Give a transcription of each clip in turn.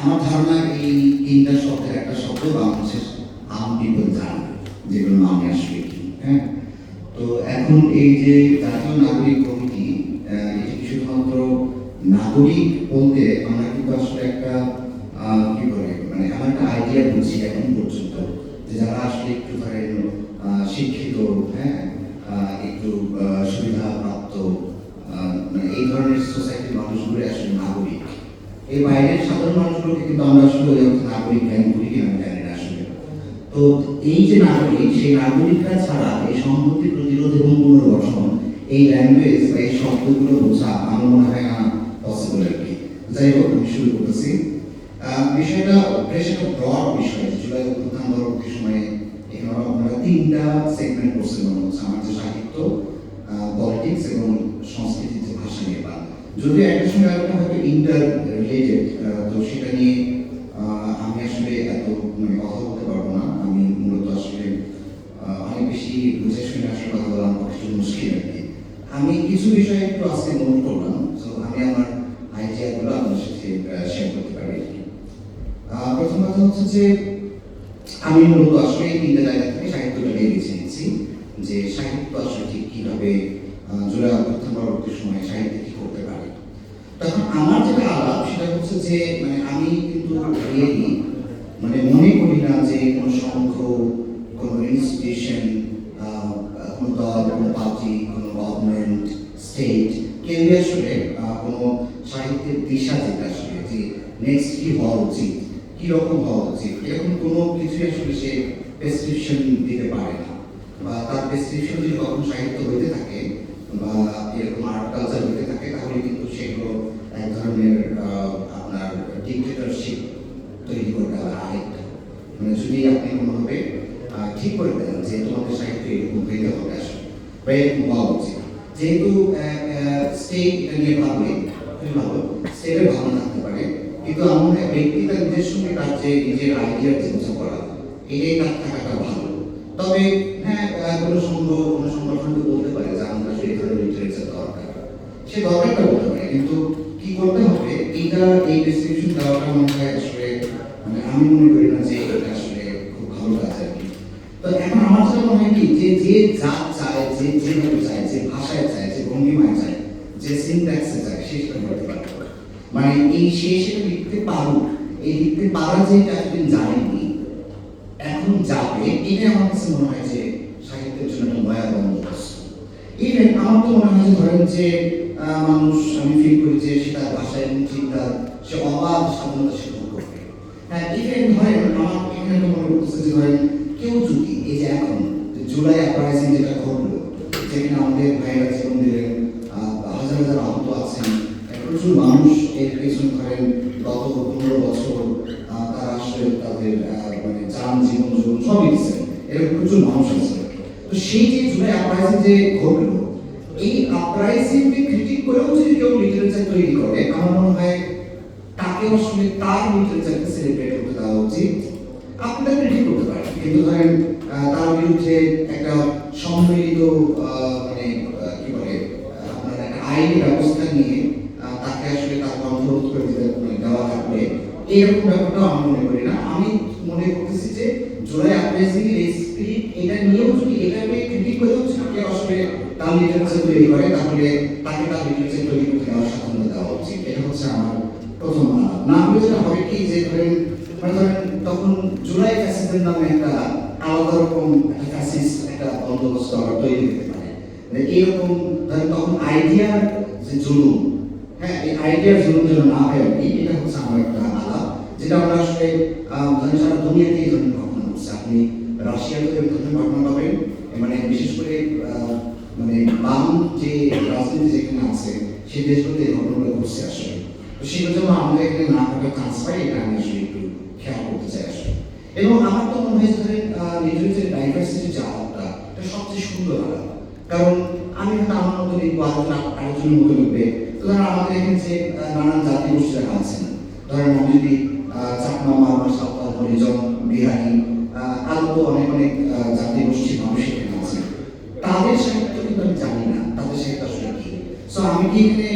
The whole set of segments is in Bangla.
আমার ধারণা এই তিনটা শব্দের একটা শব্দ বাংলাদেশের আম পিপল জানে যেগুলো নামে আসবে কি হ্যাঁ? তো এখন এই যে জাতীয় নাগরিক কমিটি এটি শুধুমাত্র নাগরিক বলতে আমরা কিন্তু আসলে একটা কি বলে মানে আমার একটা আইডিয়া বুঝি এখন পর্যন্ত যে যারা আসলে একটু ধরেন শিক্ষিত হ্যাঁ একটু আহ, মানে এই ধরনের সোসাইটির মানুষগুলো আসলে নাগরিক। এই বাইরের সাধারণ মানুষগুলোকে কিন্তু আমরা আসলে নাগরিক জ্ঞান করি জানি না আসলে। তো এই যে নাগরিক, সেই নাগরিকরা ছাড়া এই সম্পত্তি প্রতিরোধ এবং পুনর্গঠন, এই ল্যাঙ্গুয়েজ বা এই শব্দগুলো বোঝা আমার মনে হয় না পসিবল আর কি। যাই হোক, আমি শুরু করতেছি। বিষয়টা বেশ ব্রড বিষয়। জুলাই অভ্যুত্থান পরবর্তী সময়ে এখানে আমরা তিনটা সেগমেন্ট করছি মনে হচ্ছে। আমার যে সাহিত্য পলিটিক্স এবং সংস্কৃতির যে ভাষা নিয়ে। বা যদিও একটা সঙ্গে আরেকটা হয়তো ইন্টার রিলেটেড তো সেটা নিয়ে আমি আসলে এত মানে কথা বলতে পারব না। আমি মূলত আসলে অনেক বেশি বুঝে শুনে আসলে কথা বলা আমার একটু মুশকিল আর কি। আমি কিছু বিষয়ে একটু আজকে নোট করলাম। তো আমি আমার আইডিয়াগুলো আপনার সাথে শেয়ার করতে পারি প্রথম কথা হচ্ছে যে আমি মূলত আসলে এই তিনটা জায়গা থেকে সাহিত্যটাকে বেছে নিচ্ছি যে সাহিত্য আসলে ঠিক কীভাবে আহ, জুলাই অভ্যুত্থান পরবর্তী সময়ে সাহিত্য কি করতে পারে তখন আমার যেটা আলাপ সেটা হচ্ছে যে মানে আমি কিন্তু রিয়েলি মানে মনে করি না যে কোনো সংঘ কোনো ইনস্টিটিউশন কোনো দল, কোনো পার্টি কোনো গভর্নমেন্ট স্টেট কেউ আসলে কোনো সাহিত্যের দিশা যেটা আসলে যে নেক্সট কি হওয়া উচিত, কি রকম হওয়া উচিত, এরকম কোনো কিছু আসলে সে প্রেসক্রিপশন দিতে পারে না। বা তার প্রেসক্রিপশন যদি কখনো সাহিত্য হইতে থাকে, বা এরকম আর্ট কালচার হইতে থাকে, তাহলে কিন্তু সেগুলো এক ধরনের আপনার ডিক্টেটরশিপ তৈরি করতে হবে আরেকটা মানে যদি আপনি কোনোভাবে ঠিক করে দেন যে তোমাদের সাহিত্য এরকম হইতে হবে আসলে হওয়া উচিত। যেহেতু স্টেট নিয়ে ভাবলে খুবই ভালো স্টেটের ভালো থাকতে পারে। কিন্তু আমার ব্যক্তি তার নিজের সঙ্গে তার যে নিজের আইডিয়ার যে বোঝাপড়া এটাই তার থাকাটা ভালো। তবে হ্যাঁ কোনো সংঘ কোনো সংগঠন বলতে পারে যে আমরা সেই ধরনের লিটারেচার দরকার। সে দরকারটা বলতে পারে, কিন্তু করতে হবে? এইটা এই ডেসক্রিপশন দেওয়াটা মনে হয় আসলে মানে আমি মনে করি না যে এটা আসলে খুব ভালো কাজ আর কি। তো এখন আমার যেটা মনে হয় কি, যে যে যা চায়, যে যেভাবে চায়, যে ভাষায় চায়, যে ভঙ্গিমায় চায়, যে সিনট্যাক্সে চায়, সে সেটা করতে পারবে মানে এই সে সেটা লিখতে পারুক, এই লিখতে পারা যে এটা এতদিন জানেনি, এখন যাবে এটা আমার কাছে মনে হয় যে সাহিত্যের জন্য একটা নয়া বন্দোবস্ত ইভেন আমার তো মনে হয় যে ধরেন যে মানুষ, আমি ফিল করি সে তার ভাষায় এবং চিন্তা সে অবাধ স্বাধীনতা সে ভোগ করবে। হ্যাঁ ইভেন ধরেন আমার এখানে মনে করতেছে যে ধরেন কেউ যদি এই যে এখন জুলাই আপরাইজিং যেটা ঘটলো, যেখানে আমাদের ভাইরা জীবন দিলেন হাজার হাজার আহত আছেন প্রচুর মানুষ এর পেছনে ধরেন, গত পনেরো বছর তারা আসলে তাদের মানে যান, জীবন জীবন সবই দিচ্ছেন এরকম প্রচুর মানুষ আছে। তো সেই যে জুলাই আপরাইজিং যে ঘটলো, এই আপরাইজিং করেও যদি কেউ লিটারেচার তৈরি করে, আমার মনে হয় তাকে আসলে তার লিটারেচারকে সেলিব্রেট করতে দেওয়া উচিত। আপনি তাকে ক্রিটিক করতে পারেন। কিন্তু ধরেন তার বিরুদ্ধে একটা সম্মিলিত মানে কি বলে আপনার একটা আইনি ব্যবস্থা নিয়ে তাকে আসলে তার কন্ট্রোল করে দিতে মানে দেওয়া থাকবে, এরকম ব্যাপারটা আমি মনে করি না। আমি মনে করতেছি যে জোড়ায় আপরাইজিং এই স্পিরিট এটা নিয়েও যদি এটাকে ক্রিটিক যদি কেউ আসলে তার লিটারেচার তৈরি করে, তাহলে তাকে তার লিটারেচার তৈরি করতে দেওয়ার স্বাধীনতা দেওয়া উচিত। এটা হচ্ছে আমার প্রথম না হলে যেটা হবে কি, যে ধরেন মানে ধরেন তখন জুলাই ফ্যাসিস্টের নামে একটা আলাদা রকম একটা ফ্যাসিস্ট একটা বন্দোবস্ত আবার তৈরি হতে পারে। মানে এইরকম, ধরেন তখন আইডিয়ার যে জুলুম হ্যাঁ এই আইডিয়ার জুলুম যেন না হয় আর কি, এটা হচ্ছে আমার একটা আলাপ, যেটা আমরা আসলে ধরেন সারা দুনিয়াতে এই ধরনের ঘটনা ঘটছে আপনি রাশিয়াতে এই ধরনের ঘটনা পাবেন মানে বিশেষ করে আহ, মানে বাম যে রাজনীতি যেখানে আছে সেই দেশগুলোতে এই ঘটনাগুলো ঘটছে আসলে তো জন্য আমরা এখানে না থাকার চান্স পাই এটা আমি আসলে একটু খেয়াল করতে চাই আসলে। এবং আমার তো মনে হয় ধরেন লিটারেচার ডাইভার্সিটি যে আলাপটা, এটা সবচেয়ে সুন্দর আলাপ। কারণ আমি হয়তো আমার মতো লিখব আলোচনা আলোচনার মতো লিখবে ধরেন আমাদের এখানে যে নানান জাতি গোষ্ঠী রাখা আছেন ধরেন আমি যদি চাকমা মারমা সাঁওতাল হরিজন বিহারি আরও তো অনেক অনেক জাতি গোষ্ঠীর মানুষ এখানে আছে। তাদের সাহিত্য কিন্তু আমি জানি না, তাদের সাহিত্য আসলে কি। সো আমি কি এখানে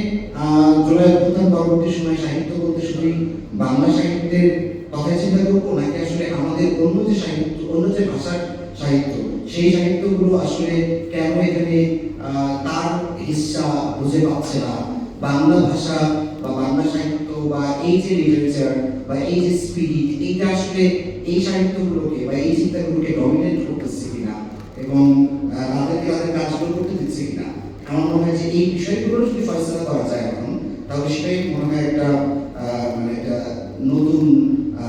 জুলাই পরবর্তী সময় সাহিত্য বলতে শুধুই বাংলা সাহিত্যের কথা চিন্তা করব, নাকি আসলে আমাদের অন্য যে সাহিত্য, অন্য যে ভাষার সাহিত্য, সেই সাহিত্যগুলো আসলে কেন এখানে তার হিসা বুঝে পাচ্ছে না? বাংলা ভাষা বা বাংলা সাহিত্য বা এই যে লিটারেচার বা এই যে স্পিরিট এইটা আসলে এই সাহিত্যগুলোকে বা এই চিন্তাগুলোকে ডমিনেট করতেছে কিনা? এবং তাদেরকে তাদের কাজগুলো করতে দিচ্ছে কিনা? আমার মনে হয় যে এই বিষয়গুলো যদি ফয়সলা করা যায় এখন, তাহলে সেটাই মনে হয় একটা মানে একটা নতুন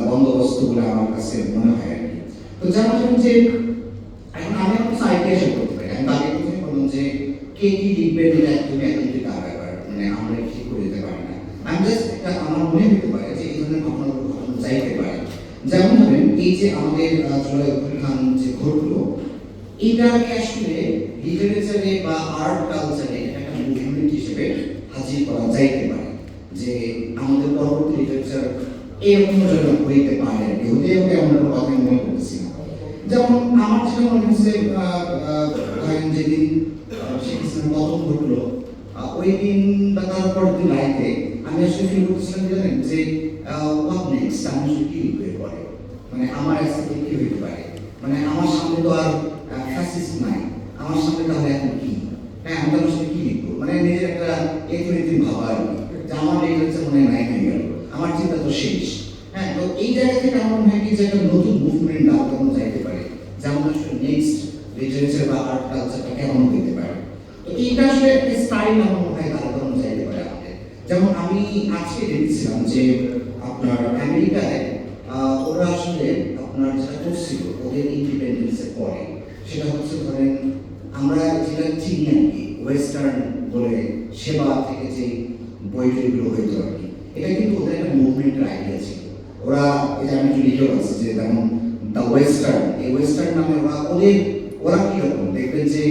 বন্দোবস্ত বলে আমার কাছে মনে হয় আর কি। তো যেমন ধরুন যে এখন আমি এখন আইডিয়া শেয়ার করতে পারি। আমি তাকে প্রথমে বললাম যে কে কি লিখবে এটা একদমই একদমই তার ব্যাপার। মানে আমরা ঠিক করে দিতে পারি না। আমি জাস্ট একটা, আমার মনে হতে পারে যে এই ধরনের ঘটনাগুলো ঘটনা যাইতে পারে। যেমন ধরেন এই যে আমাদের জুলাই অভ্যুত্থান যে ঘটলো এটাকে আসলে লিটারেচারে বা আর্ট কালচারে একটা মুভমেন্ট হিসেবে হাজির করা যাইতে পারে, যে আমাদের পরবর্তী লিটারেচার এরকম হইতে পারে আমরা মনে যেমন আমার যেটা মনে হচ্ছে ধরেন যেদিন হাসিনার পতন ঘটলো ওই দিন বা তারপর দিন রাইতে আমি আসলে ফিল জানেন, যে হোয়াট নেক্সট আমি আসলে কি লিখব এরপরে মানে আমার অ্যাসেটে কি হইতে পারে? মানে আমার সামনে তো আর ফ্যাসিস্ট নাই আমার সামনে তাহলে এখন কি হ্যাঁ আমি তাহলে আসলে কি লিখব মানে নিজের একটা একটু ভাবা আর কি যে আমার লিটারেচার মনে হয় নাই হয়ে গেল আমার চিন্তা তো শেষ হ্যাঁ তো এই জায়গা থেকে আমার মনে হয় কি যে একটা নতুন মুভমেন্ট দাঁড় করানো যাইতে পারে যেমন আসলে নেক্সট লিটারেচার বা আর্ট কালচারটা কেমন হইতে পারে তো এইটা আসলে একটা স্টাইল আমার মনে হয় দাঁড় করানো যাইতে পারে আমাদের যেমন আমি আজকে দেখছিলাম যে আপনার আহ, ওরা আসলে আপনার যেটা করছিল ওদের ইন্ডিপেন্ডেন্সের পরে সেটা হচ্ছে ধরেন আমরা যেটা চিনি আর কি ওয়েস্টার্ন বলে সেবা থেকে যে বই টইগুলো হইতো আর কি এটা কিন্তু ওদের একটা মুভমেন্টের আইডিয়া ছিল। ওরা এটা আমি একটু লিখেও আছে যে যেমন দ্য ওয়েস্টার্ন এই ওয়েস্টার্ন নামে ওরা ওদের ওরা কি রকম? দেখবেন যে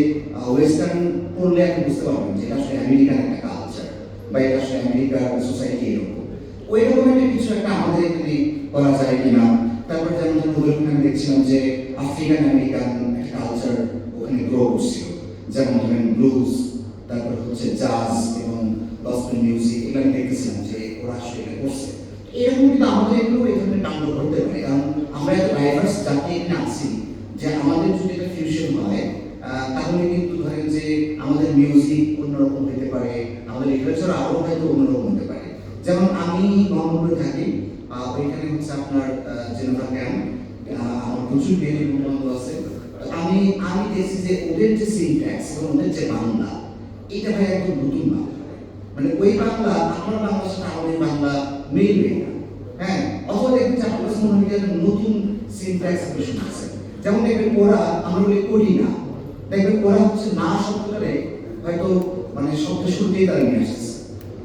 ওয়েস্টার্ন পড়লে আপনি বুঝতে পারবেন যে এটা আসলে আমেরিকান একটা কালচার বা এটা আসলে আমেরিকার সোসাইটি এরকম। ওই রকম একটা কিছু একটা আমাদের এখানে করা যায় কিনা। তারপর যেমন ধরুন আমি দেখছিলাম যে আফ্রিকান আমেরিকান একটা কালচার ওখানে গ্রো করছিল যেমন ধরেন ব্লুজ তারপর হচ্ছে জাজ এবং গসপেল মিউজিক এগুলো আমি দেখতেছিলাম যে ওরা আসলে করছে। এরকম কিন্তু আমাদের এগুলো এই ধরনের কাণ্ড করতে পারে। কারণ আমরা এত ডাইভার্স জাতি এখানে আছি যে আমাদের যদি একটা ফিউশন হয় তাহলে কিন্তু ধরেন যে আমাদের মিউজিক অন্যরকম হতে পারে, আমাদের লিটারেচার আরও হয়তো অন্যরকম হতে পারে। যেমন আমি মোহাম্মদপুরে থাকি ওইখানে হচ্ছে আপনার জেনেভা ক্যাম্প আমার প্রচুর বিয়ে বন্ধু আছে। আমি আমি দেখছি যে ওদের যে সিনট্যাক্স এবং ওদের যে বাংলা, এটা ভাই একদম নতুন বাংলা। মানে ওই বাংলা আমার বাংলার সাথে আমাদের বাংলা মিলবে হ্যাঁ অথবা দেখবেন যে কাছে মনে হয় একটা নতুন সিনট্যাক্স আপনি শুনছেন যেমন দেখবেন ওরা, আমরা বলি করি না। দেখবেন ওরা হচ্ছে না শব্দটারে হয়তো মানে শব্দ শুনতেই নিয়ে আসছে।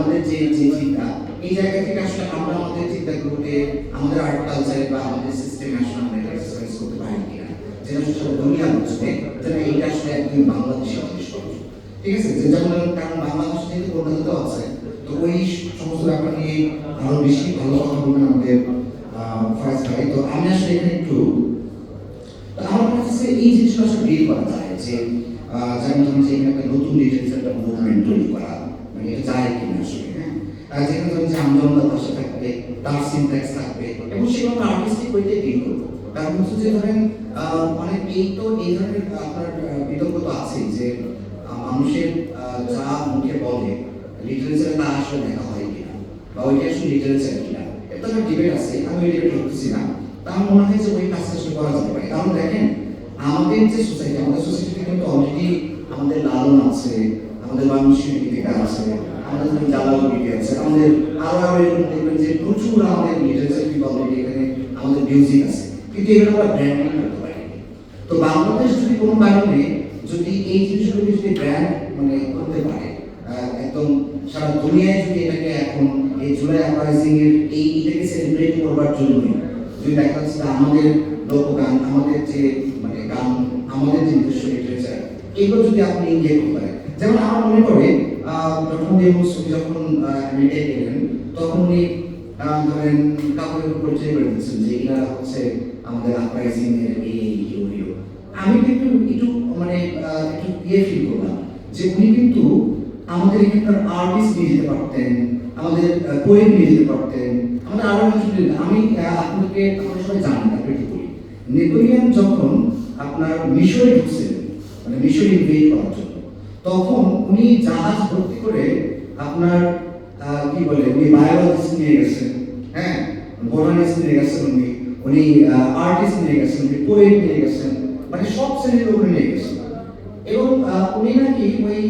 আমাদের যে যে চিন্তা, এই জায়গা থেকে আসলে আমরা আমাদের চিন্তাগুলোকে, আমাদের আর্ট কালচারে বা আমাদের সিস্টেমে আসলে আমরা এটা এক্সারসাইজ করতে পারি কিনা, যেটা আসলে দুনিয়া বুঝবে, যেন এইটা আসলে একদম বাংলাদেশে জিনিস ঠিক আছে? যে যেমন, কারণ বাংলাদেশ যেহেতু পরিণত আছে তো ওই সমস্ত ব্যাপার নিয়ে আরও বেশি ভালো কথা বলবেন আমাদের ফয়েজ ভাই তো আমি আসলে এখানে একটু আমার হচ্ছে এই জিনিসটা আসলে ডিল করা যায় যে যেমন যে এখানে একটা নতুন একটা মুভমেন্ট তৈরি করা মানে এটা যায় কিনা আসলে হ্যাঁ আর যেখানে ধরুন যে আন্দোলন ভাষা থাকবে, তার সিনট্যাক্স থাকবে, এবং সেগুলো আর্টিস্টিক ওইতে ডিল করব। কারণ হচ্ছে যে ধরেন অনেক এই তো এই ধরনের আপনার বিতর্ক তো আছেই যে মানুষের যা মুখে বলে লিটারেচারে তা আসলে দেখা হয় কিনা, বা ওইটা আসলে লিটারেচার কিনা এটা একটা ডিবেট আছে, আমি ওই ডিবেট করতেছি না। তা আমার মনে হয় যে ওই কাজটা আসলে করা যেতে পারে। কারণ দেখেন, আমাদের যে সোসাইটি আমাদের সোসাইটিতে কিন্তু অলরেডি আমাদের লালন আছে আছে ধরুন জালাল গীতি আছে, আমাদের আরও আরও এরকম দেখবেন যে প্রচুর আমাদের লিটারেচার অলরেডি এখানে আমাদের মিউজিক আছে। কিন্তু এগুলো আমরা ব্র্যান্ডিং করতে পারি তো বাংলাদেশ যদি কোনো কারণে যদি এই জিনিসগুলো যদি ব্র্যান্ড মানে করতে পারে একদম সারা দুনিয়ায় যদি এটাকে এখন এই জুলাই আপারাইজিং এর এই এটাকে সেলিব্রেট করবার জন্যই যদি দেখা যাচ্ছে আমাদের লোকগান, আমাদের যে মানে গান, আমাদের যে নিজস্ব লিটারেচার এগুলো যদি আপনি ইয়ে করতে পারেন। যেমন আমার মনে পড়ে ডক্টর দেবুস যখন আমেরিকায় গেলেন তখন উনি ধরেন কাপড়ের উপর করে দিচ্ছেন যে এরা হচ্ছে আমাদের আপারাইজিং এর এই হিরো আমি কিন্তু একটু মানে একটু ইয়ে ফিল করলাম যে উনি কিন্তু আমাদের এখানকার আর্টিস্ট নিয়ে যেতে পারতেন আমাদের পোয়েম নিয়ে যেতে পারতেন আমাদের আরও কিছু আমি আহ, আপনাদেরকে আপনারা সবাই জানেন না কি বলি। নেপোলিয়ান যখন আপনার মিশরে ঢুকছিলেন মানে মিশর ইনভেট করার জন্য তখন উনি জাহাজ ভর্তি করে আপনার কি বলে, উনি বায়োলজিস্ট নিয়ে গেছেন হ্যাঁ? বোটানিস্ট নিয়ে গেছেন উনি উনি আর্টিস্ট নিয়ে গেছেন, উনি পোয়েট নিয়ে গেছেন মানে সব শ্রেণির লোক নিয়ে গেছেন। এবং উনি নাকি ওই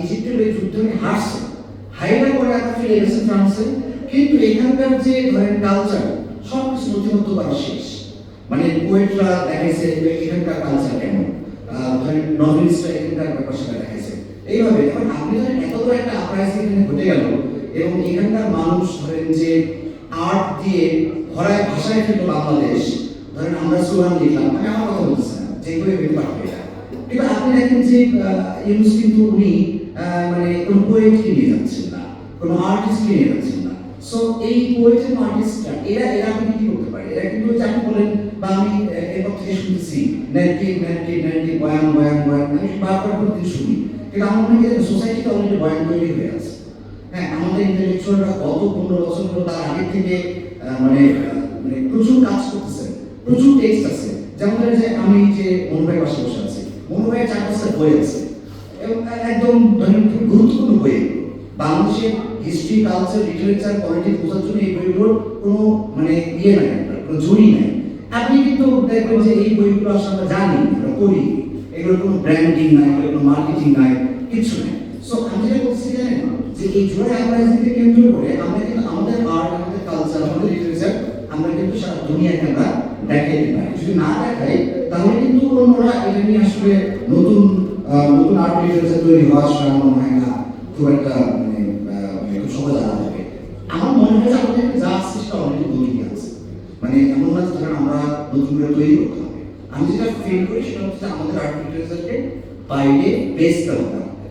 ইজিপ্টের ওই যুদ্ধ নিয়ে হারছেন হাইরা করে আবার ফিরে গেছেন ফ্রান্সে। কিন্তু এখানকার যে ধরেন কালচার সব কিছু নথিবদ্ধ করা শেষ। মানে পোয়েটরা দেখাইছে এখানকার কালচার কেমন। আহ, নভেলিস্টরা এখানকার ব্যাপার সেটা দেখাইছে। এইভাবে এখন আপনি ধরেন এত বড় একটা আপরাইজিং এখানে ঘটে গেল এবং এখানকার মানুষ ধরেন যে আর্ট দিয়ে ভরায় ভাষায় ফেলল বাংলাদেশ ধরেন আমরা সুরান লিখলাম আমি আমার কথা বলছি না যে করে বের পারবে কিন্তু আপনি দেখেন যে ইউনুস কিন্তু উনি মানে কোনো পোয়েটকে নিয়ে যাচ্ছেন না কোনো আর্টিস্টকে নিয়ে যাচ্ছেন না। সো এই পোয়েট এবং আর্টিস্টরা এরা এরা কিন্তু কি করতে পারে? এরা কিন্তু যে আপনি বলেন বা আমি শুনতেছি কিন্তু তৈরি হয়ে আছে। হ্যাঁ আমাদের ইন্টেলেকচুয়ালরা পনেরো বছর ধরে তার আগে থেকে মানে মানে প্রচুর কাজ করতেছে, প্রচুর টেক্সট আছে। যেমন যে আমি যে পাশে বসে আছি মনোভাইয়ের চার পাঁচটা বই আছে। এবং একদম খুব গুরুত্বপূর্ণ বই বাংলাদেশের হিস্ট্রি কালচার লিটারেচার পলিটিক্স বোঝার জন্য এই বইগুলোর কোনো মানে ইয়ে নাই, কোনো জুড়ি নাই। আপনি কিন্তু দেখবেন যে এই বইগুলো আসলে আমরা জানি, আমরা পড়ি। এগুলোর কোনো ব্র্যান্ডিং নাই এগুলোর কোনো মার্কেটিং নাই কিছু নাই। সো আমি যেটা বলছি জানেন, যে এই জোড়া অ্যাডভাইসিংকে কেন্দ্র করে আমরা কিন্তু আমাদের আর্ট আমাদের কালচার আমাদের লিটারেচার আমরা কিন্তু সারা দুনিয়াকে আমরা দেখাইতে পারি। যদি না দেখাই, তাহলে কিন্তু অন্যরা এটা নিয়ে আসলে নতুন নতুন আর্ট লিটারেচার তৈরি হওয়া আসলে আমার মনে হয় না খুব একটা মানে মানে সহজ জানা যাবে আমার মনে হয় যে আমাদের যা আছে সেটা অলরেডি তৈরি আছে। মানে এমন না ধরেন আমরা নতুন করে তৈরি করতে হবে। আমি যেটা ফিল করি সেটা হচ্ছে আমাদের আর্ট লিটারেচারকে বাইরে বেচতে হবে। আমাদের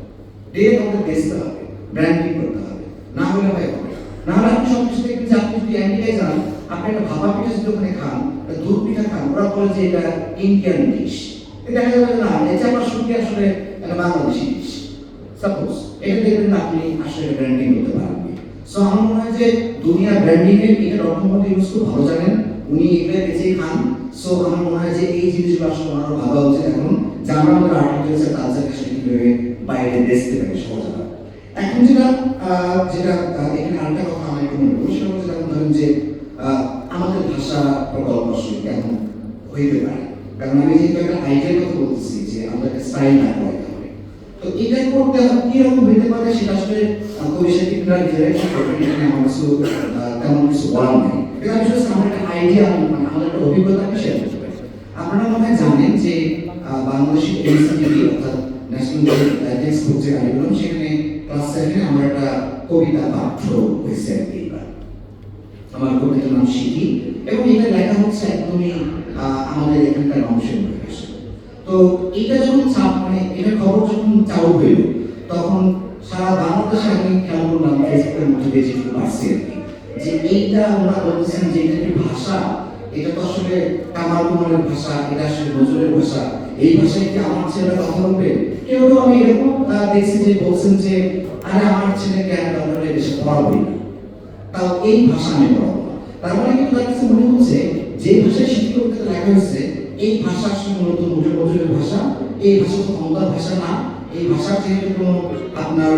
ডে আমাদের বেচতে হবে। ব্র্যান্ডিং করতে হবে। না হলে হয় না। হলে আপনি সব কিছু দেখবেন যে আপনি যদি আমেরিকায় যান আপনি একটা ভাপা পিঠা যদি ওখানে খান, একটা দুধ পিঠা খান, ওরা বলে যে এটা ইন্ডিয়ান ডিশ দেখা যাবে না, এটা আমার সঙ্গে আসলে একটা বাংলাদেশি ডিশ সাপোজ এটা দেখবেন আপনি আসলে ব্র্যান্ডিং করতে পারবেন সো আমার মনে হয় যে দুনিয়া ব্র্যান্ডিং এর এটা ডক্টর মোহাম্মদ ইউনুস খুব ভালো জানেন? উনি এগুলো বেঁচেই খান। সো আমার মনে হয় যে এই জিনিসগুলো আসলে ওনারও ভাবা উচিত এখন, যে আমরা আমাদের আর্টিকেলসের কালচারকে সেটা বাইরে বেচতে পারি। সহজতা এখন যেটা যেটা এখানে আরেকটা কথা আমার একটু মনে পড়ল সেটা হচ্ছে ধরেন যে আমাদের ভাষা প্রকল্প আসলে কেমন হইতে পারে? কারণ আমি যেহেতু একটা আইডিয়ার কথা বলতেছি যে আমরা স্টাইল না হবে তো এটা করতে কীরকম হইতে পারে সেটা আসলে নিজেরাই ঠিক করবেন এখানে আমার কিছু বলার নেই এটা আমি আমার একটা আইডিয়া মানে আমাদের একটা অভিজ্ঞতা আমি শেয়ার করতে পারি আপনারা মনে জানেন যে বাংলাদেশি এনসিটিভি অর্থাৎ ন্যাশনাল টেক্সট বুক যে কারিকুলাম সেখানে ক্লাস সেভেনে আমার একটা কবিতা পাঠ্য হয়েছে আর কি আমার কবিতার নাম শিখি এবং এটা লেখা হচ্ছে একদমই আমাদের এখানকার মানুষের পরিবেশে তো এটা যখন ছাপ মানে এটা খবর যখন চালু হইল তখন সারা বাংলাদেশে আমি খেয়াল করলাম ফেসবুকের মধ্যে দিয়ে যেটুকু পারছি যে এইটা ওরা বলতেছেন যে এটা ভাষা? এটা তো আসলে কামাল কুমারের ভাষা, এটা আসলে নজরের ভাষা। এই ভাষায় কি আমার ছেলেরা কথা বলবে? কেউ কেউ আমি এরকম দেখছি যে বলছেন যে, আরে, আমার ছেলেকে আমি দরকার দেশে পড়াবই না। তাও এই ভাষা আমি পড়াবো। তার মানে কিন্তু তার কাছে মনে হচ্ছে যে ভাষায় শিক্ষিত করতে লেখা হয়েছে, এই ভাষা আসলে মূলত মুঠে মজুরের ভাষা, এই ভাষা তো ক্ষমতার ভাষা না। এই ভাষার যেহেতু কোনো আপনার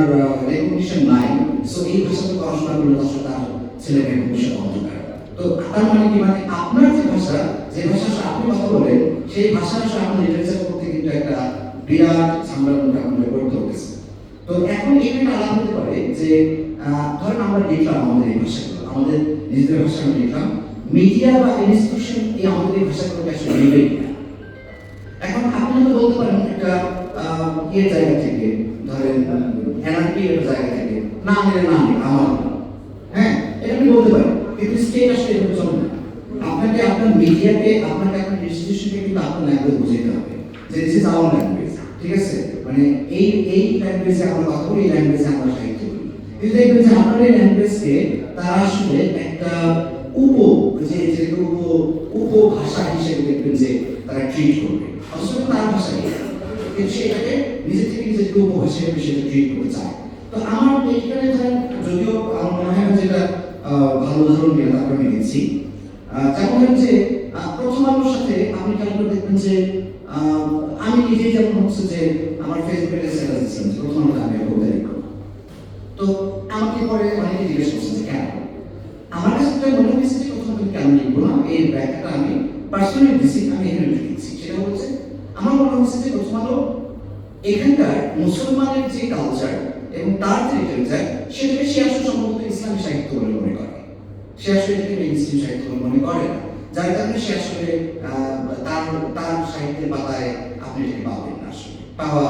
রেকগনিশন নাই সো এই ভাষাতে পড়াশোনা করলে তো আসলে তার ছেলেকে ভবিষ্যৎ অন্ধকার তো তার মানে কি? মানে আপনার যে ভাষা যে ভাষা আসলে আপনি কথা বলেন, সেই ভাষা আসলে আপনার লিটারেচার করতে কিন্তু একটা বিরাট সাম্রাজ্য আপনাদের করতে হতেছে তো এখন এখানে আলাপ হতে পারে যে ধরেন আমরা লিখলাম আমাদের এই ভাষাগুলো, আমাদের নিজেদের ভাষা আমরা লিখলাম মিডিয়া বা ইনস্টিটিউশন এই আমাদের এই ভাষাগুলোকে আসলে নেবে এখন আপনি হয়তো বলতে পারেন একটা ইয়ের জায়গা থেকে, ধরেন, এনআরপি এর জায়গা থেকে, না নিলে না আমার। হ্যাঁ এটা আপনি বলতে পারেন কিন্তু স্টেট আসলে এভাবে চলে না। আপনাকে, আপনার মিডিয়াকে, আপনাকে আপনার ইনস্টিটিউশনকে কিন্তু আপনার ল্যাঙ্গুয়েজ বুঝাইতে হবে, যে দিস ইজ আওয়ার ল্যাঙ্গুয়েজ ঠিক আছে? মানে এই এই ল্যাঙ্গুয়েজে আমরা কথা বলি, এই ল্যাঙ্গুয়েজে আমরা সাহিত্য বলি। কিন্তু দেখবেন যে আপনার এই ল্যাঙ্গুয়েজকে তারা আসলে একটা উপ, যে যে উপ উপভাষা হিসেবে দেখবেন যে তারা ট্রিট করবে। অথচ তার ভাষা। কিন্তু সেটাকে নিজে থেকে নিজেকে উপভাষা হিসেবে সেটা ট্রিট করতে চায়। তো আমার এইখানে ধরেন, যদিও আমার মনে হয় যেটা ভালো উদাহরণ দিয়ে আমি দিচ্ছি যেমন যে প্রথম আলোর সাথে আপনি খেয়াল করে দেখবেন যে আমি নিজেই যেমন হচ্ছে যে, আমার ফেসবুকে স্ট্যাটাস দিচ্ছিলাম প্রথম আলোতে আমি একটা উদাহরণ তো আমাকে পরে অনেকে জিজ্ঞেস করছে যে, কেন? আমার কাছে তো মনে হয়েছে যে প্রথম তুমি কেন লিখব না। এই ব্যাখ্যাটা আমি পার্সোনালি দিচ্ছি আমি এখানে লিখে দিচ্ছি। সেটা হচ্ছে আমার মনে হচ্ছে যে প্রথম আলো এখানকার মুসলমানের যে কালচার এবং তার যে লিটারেচার সেটাকে সে আসলে সম্ভবত ইসলামী সাহিত্য বলে মনে করে। সে আসলে এটাকে মেইনস্ট্রিম সাহিত্য বলে মনে করে যার কারণে সে আসলে তার তার সাহিত্যের পাতায় আপনি এটাকে পাবেন না আসলে। পাওয়া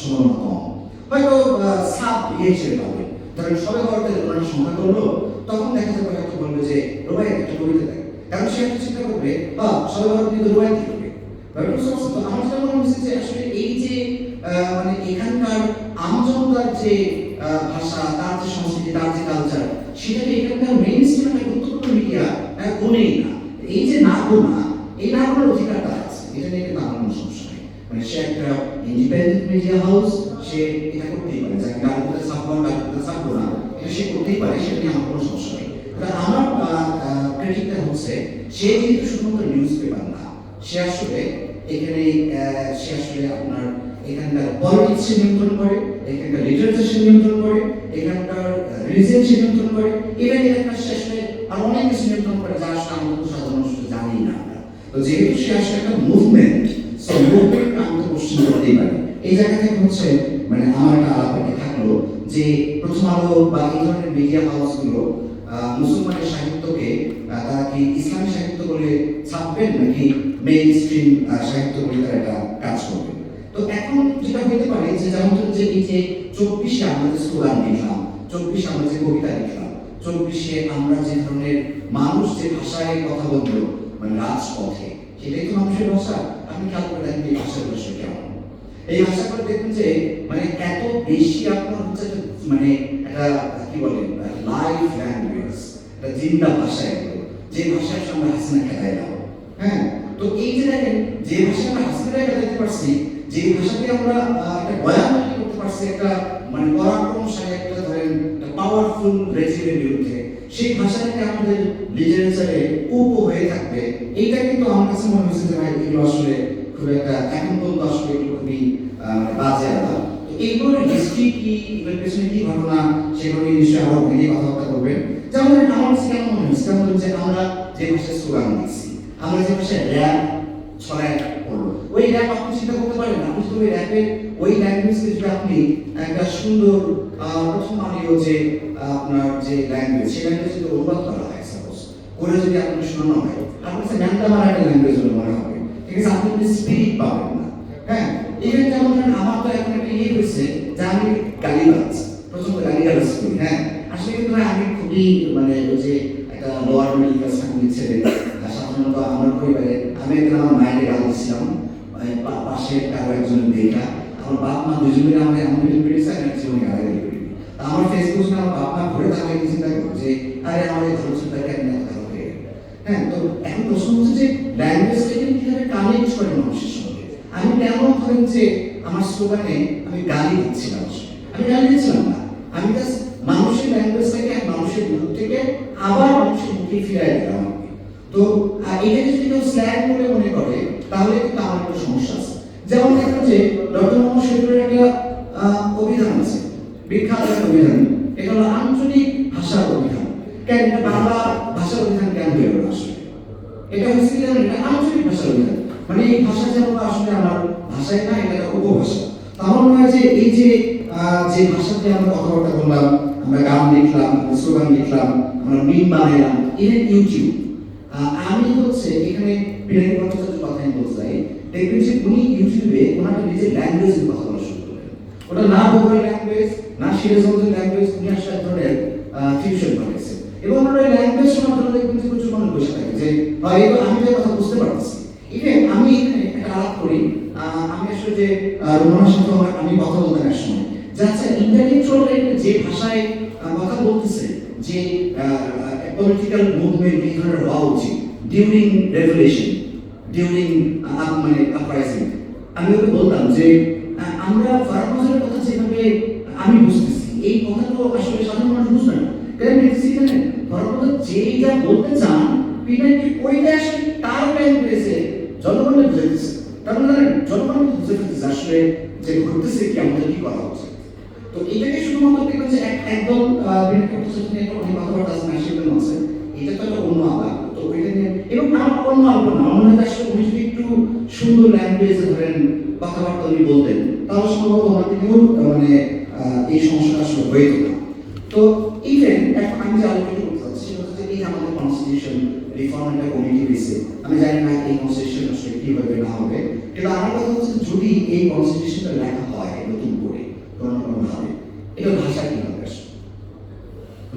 সম্ভাবনা কম। হয়তো সাব ইয়ে হিসেবে পাবেন ধরেন সবে বড়তে ওনার সংখ্যা করল, তখন দেখা যাবে হয়তো বলবে যে রোবাই একটা কবিতা দেয় কারণ সে একটা চিন্তা করবে বা সবে বড় কিন্তু রোবাই এই যে মানে এখানকার আমজনতার যে ভাষা, তার যে সংস্কৃতি, তার যে কালচার সেটাকে না। এই যে না গোনা মানে সে একটা ইন্ডিপেন্ডেন্ট মিডিয়া হাউস সে এটা না সে করতেই পারে, সেটা নিয়ে কোনো সমস্যা আমার ক্রিটিকটা হচ্ছে, সে যেহেতু শুধুমাত্র নিউজ পেপার না, সে আসলে এখানে সে আসলে আপনার এখানকার পলিটিক্স নিয়ন্ত্রণ করে, এখানকার লিটারেচার সে নিয়ন্ত্রণ করে, এখানকার রিলিজিয়ন সে নিয়ন্ত্রণ করে ইভেন এখানকার সে আসলে অনেক কিছু নিয়ন্ত্রণ করে যা আসলে আমরা তো সাধারণ জানি না আমরা। তো যেহেতু সে আসলে একটা মুভমেন্ট সো মুভমেন্ট আমি তো কোশ্চেন করতেই পারি এই জায়গা থেকে হচ্ছে মানে আমার একটা আলাপ একটা থাকল যে প্রথম আলো বা এই ধরনের মিডিয়া হাউসগুলো মুসলমানের সাহিত্যকে তারা কি ইসলামী সাহিত্য বলে ছাপবেন নাকি মেইন স্ট্রিম সাহিত্য তারা এটা কাজ করবে। তো এখন যেটা হতে পারে যে যেমন ধরুন যে এই যে চব্বিশে আমরা যে স্লোগান লিখলাম, চব্বিশে আমরা যে কবিতা লিখলাম, চব্বিশে আমরা যে ধরনের মানুষ যে ভাষায় কথা বলল মানে রাজপথে, সেটাই তো মানুষের ভাষা। আপনি খেয়াল করে দেখেন এই ভাষার ভাষা কেমন। এই ভাষা করে দেখবেন যে মানে এত বেশি আপনার হচ্ছে একটা মানে একটা কি বলে লাইভ ল্যাঙ্গুয়েজ একটা জিন্দা ভাষা এগুলো, যে ভাষার সঙ্গে হাসিনা খেলায় হ্যাঁ? তো এই যে দেখেন, যে ভাষা আমরা হাসিনায় খেলাতে পারছি, যে ভাষাকে আমরা একটা বয়ান করতে পারছি, একটা মানে পরাক্রমশালী একটা ধরেন একটা পাওয়ারফুল রেজিমের বিরুদ্ধে, সেই ভাষাটাকে আমাদের লিটারেচারে উপ হয়ে থাকবে, এইটা কিন্তু আমার কাছে মনে হয়েছে যে, ভাই, এগুলো আসলে খুব একটা, এখন পর্যন্ত আসলে এগুলো খুবই বাজে আলাদা। এইগুলোর হিস্ট্রি কি পেছনে কি ঘটনা, সেগুলো নিশ্চয়ই আরও অনেকেই কথাবার্তা করবেন যেমন আমার হয়েছে যে আমরা যে ভাষায় স্লোগান দিচ্ছি আমরা যে ভাষায় র্যাপ ছড়ায় পড়ল ওই র্যাপ আপনি চিন্তা করতে পারেন আপনি শুধু ওই র্যাপের ওই ল্যাঙ্গুয়েজকে যদি আপনি একটা সুন্দর প্রথম আলীয় যে আপনার যে ল্যাঙ্গুয়েজ সেই ল্যাঙ্গুয়েজ যদি অনুবাদ করা হয় সাপোজ করে যদি আপনাকে শোনানো হয়, আপনার কাছে ন্যাংটা মারা একটা ল্যাঙ্গুয়েজ বলে মনে হবে। ঠিক আছে, আপনি কিন্তু স্পিরিট পাবেন না। হ্যাঁ ইভেন যেমন আমার তো এখন একটা ইয়ে হয়েছে যে আমি গালিবাজ, প্রথমত গালিগালাজ করি হ্যাঁ। আসলে কিন্তু আমি খুবই মানে ওই যে একটা লোয়ার মিডল ক্লাস ফ্যামিলির ছেলে। সাধারণত আমার পরিবারে আমি একদিন আমার মায়ের দিচ্ছিলাম মানে পাশে কারও একজনের দেখা আমার বাপ মা দুজনে আমার এমন ভিডিও পেয়েছে আমি গালাগালি করি তা আমার ফেসবুক আমার বাপ মা ঘুরে তাকে আমি চিন্তা করব যে, আরে, আমার এই কেন এত ভালো হয়ে, তো এখন প্রশ্ন হচ্ছে যে ল্যাঙ্গুয়েজটাকে কীভাবে কানেক্ট করে মানুষের সঙ্গে? আমি কেমন ধরেন যে, আমার স্লোগানে আমি গালি আসলে। আমি গালি দিচ্ছিলাম না। আমি মানুষের ল্যাঙ্গুয়েজটাকে থেকে, মানুষের মুখ থেকে আবার মানুষের ফিরাই দিলাম আর তো আহ, এটাকে যদি কেউ স্ল্যাং বলে মনে করে তাহলে কিন্তু আমার একটা সমস্যা আছে। যেমন দেখেন যে ডক্টর মোহাম্মদ শহীদুলের একটা অভিধান আছে। বিখ্যাত একটা অভিধান। এটা হলো আঞ্চলিক ভাষার অভিধান। কেন? বাংলা ভাষার অভিধান কেন হয়ে গেল আসলে? এটা হচ্ছে কি এটা আঞ্চলিক ভাষার অভিধান। মানে এই ভাষা যেন আসলে আমার ভাষায় না এটা উপভাষা। তো আমার মনে হয় যে এই যে যে ভাষাতে আমরা কথাবার্তা বললাম আমরা গান আমরা স্লোগান লিখলাম আমরা মিম বানাইলাম ইভেন ইউটিউব আমি হচ্ছে এখানে বিনায়ক ভট্টাচার্যের কথা আমি বলতে চাই। দেখবেন যে উনি ইউটিউবে ওনার নিজের ল্যাঙ্গুয়েজের কথা বলা শুরু করলেন। ওটা না বোগাই ল্যাঙ্গুয়েজ না সিরাজগঞ্জের ল্যাঙ্গুয়েজ উনি আসলে টিউশন করেছে এবং আমরা ওই ল্যাঙ্গুয়েজ মাধ্যমে দেখবেন যে প্রচুর মানুষ বসে থাকে যে এই আমি তো কথা বুঝতে পারতেছি। ইভেন আমি এখানে একটা আলাপ করি আমি আসলে যে আহ, রোমানার সাথে আমি কথা বলতাম এক সময় যে আচ্ছা যে ভাষায় কথা বলতেছে, যে পলিটিক্যাল মুভমেন্ট এই ধরনের হওয়া উচিত ডিউরিং রেভলিউশন ডিউরিং মানে আপরাইজিং আমি ওকে বলতাম যে আমরা ফার্মাজের কথা যেভাবে, আমি বুঝতেছি, এই কথা তো আসলে সাধারণ মানুষ বুঝবে না। কারণ এখানে? ফার্মাজ যেইটা বলতে চান পিনাকি ওইটা আসলে তার পেয়েছে জনগণের বুঝাইতেছে তার মানে জনগণ বুঝে ফেলতেছে আসলে যে ঘটতেছে কি, আমাদের কি করা উচিত? তো এটাকে শুধুমাত্র দেখবেন যে এক- একদল বিরাট একটা অনেক কথাবার্তা আছে আছে এটা তো একটা অন্য আলাপ। তো ওইটা নিয়ে এবং আমার অন্য আলাপ না মনে আসলে উনি যদি একটু সুন্দর ল্যাঙ্গুয়েজে ধরেন কথাবার্তা উনি বলতেন, তাহলে সম্ভবত ওনার থেকেও মানে এই সমস্যাটা আসলে হয়ে যেত। তো ইভেন এখন আমি যে আলোচনা এই আমাদের কনস্টিটিউশন রিফর্ম একটা কমিটি হয়েছে আমি জানি না এই কনস্টিটিউশন আসলে কি হবে না হবে। কিন্তু আমার কথা হচ্ছে যদি এই কনস্টিটিউশনটা লেখা হয়, নতুন করে কোনো না কোনো ভাবে এটা ভাষা কি হবে আসলে?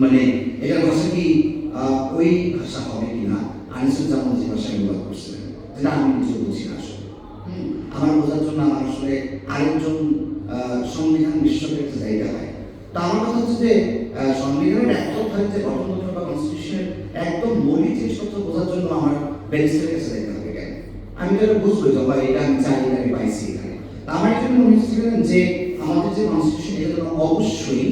মানে এটা ভাষা কি ওই ভাষা হবে কিনা? আনিসুজ্জামান যে ভাষা ব্যবহার করছিলেন যেটা আমি কিছু বুঝি আসলে। আমার বোঝার জন্য আমার আসলে আরেকজন সংবিধান বিশেষজ্ঞের কাছে জায়গা হয়। তা আমার কথা হচ্ছে যে সংবিধানের একদম যে গঠনতন্ত্র বা কনস্টিটিউশনের একদম মৌলিক জিনিসপত্র বোঝার জন্য আমার ব্যারিস্টারের কাছে যাইতে হবে কেন? আমি তো বুঝব যে ভাই এটা আমি চাই আমি পাইছি এখানে। আমার জন্য মনে হচ্ছিলেন যে আমাদের যে কনস্টিটিউশন এটা অবশ্যই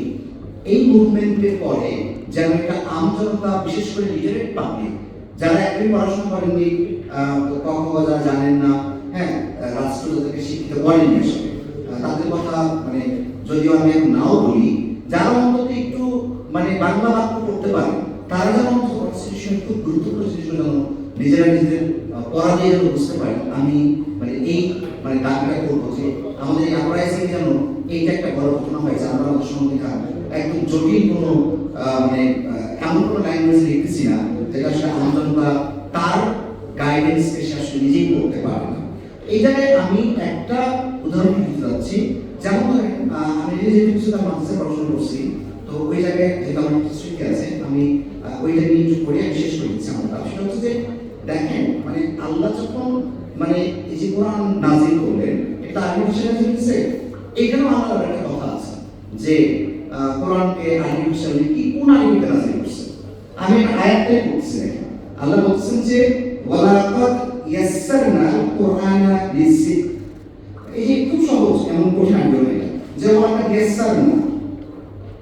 এই মুভমেন্টের পরে যেন একটা আমজনতা বিশেষ করে লিটারেট পাবলিক যারা একদমই পড়াশোনা করেননি যারা জানেন না হ্যাঁ রাষ্ট্র যাদেরকে শিক্ষিত করেননি তাদের কথা মানে যদিও আমি এখন নাও বলি, যারা অন্তত একটু মানে বাংলা বাক্য করতে পারে, তারা যেন কনস্টিটিউশনের খুব গুরুত্বপূর্ণ জিনিসগুলো যেন নিজেরা নিজেদের দিয়ে যেন বুঝতে পারেন, আমি মানে এই মানে দাবিটা করব যে আমাদের এই আপরাইজিং যেন এইটা একটা বড় ঘটনা হয়েছে, আমরা আমাদের সংবিধান একদম জটিল কোনো মানে এমন কোনো ল্যাঙ্গুয়েজ লিখতেছি না, যেটা আসলে আমজনতা তার গাইডেন্স সে আসলে নিজেই করতে পারে না। এই জায়গায় আমি একটা উদাহরণ দিতে যাচ্ছি। যেমন আমি নিজে কিছুটা মাদ্রাসায় পড়াশোনা করছি, তো ওই জায়গায় যেহেতু আমার স্মৃতি আছে, আমি ওইটা নিয়ে একটু আমি শেষ করে দিচ্ছি আমার সেটা হচ্ছে যে, দেখেন মানে আল্লাহ যখন মানে এই যে কোরআন নাজিল করলেন, এটা আরবি ভাষায় নাজিল এখানেও আমার একটা কথা আছে, যে কোরআনকে আইনি ভাষায় কি, কোন আরবিতে নাজিল করছে আমি আয়াতটাই দেখেন। আল্লাহ বলছেন যে, ওয়ালাকাদ ইয়াসসারনা কোরআনা লিযিক এই যে খুব সহজ এমন কঠিন আইডিয়া এটা যে ওয়ালাকাদ ইয়াসসারনা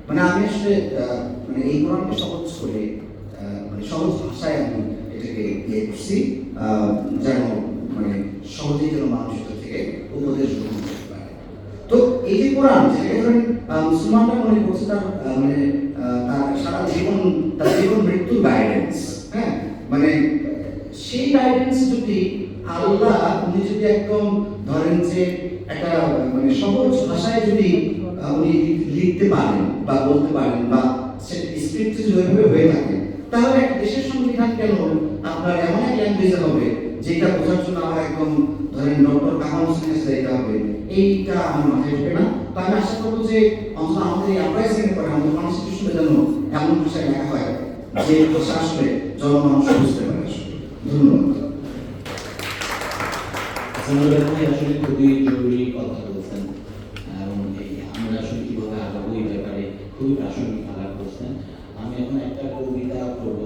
মানে আমি আসলে আহ, মানে এই কোরআনকে সহজ করে আহ, মানে সহজ ভাষায় আমি এটাকে ইয়ে করছি আহ, যেন মানে সহজেই যেন মানুষ এটা থেকে উপদেশ গ্রহণ করতে পারে তো এই যে কোরআন যেটাকে ধরেন আহ, মুসলমানরা মনে করছে তার আহ, মানে আহ, তার সারা জীবন তার জীবন মৃত্যুর গাইডেন্স হ্যাঁ মানে সেই গাইডেন্স যদি আল্লাহ উনি যদি একদম ধরেন যে একটা মানে সহজ ভাষায় যদি উনি লিখতে পারেন বা বলতে পারেন বা স্ক্রিপ্ট যদি হয়ে থাকে, তাহলে একটা দেশের সংবিধান কেন আপনার এমন এক হবে যেটা বোঝার জন্য আমার একদম ধরেন ডক্টর কামাল হবে? এইটা আমার মাথায় না। আমি আশা করব যে অন্তত আমাদের এই করে আমাদের কনস্টিটিউশনে যেন এমন ভাষায় লেখা হয় যে আসলে জনমানুষ বুঝতে পারে ধন্যবাদ আসলে খুবই জরুরি কথা বলছেন, এবং আমরা আসলে কীভাবে আগাবো এই ব্যাপারে খুবই প্রাসঙ্গিক আলাপ আমি এখন একটা কবিতা করব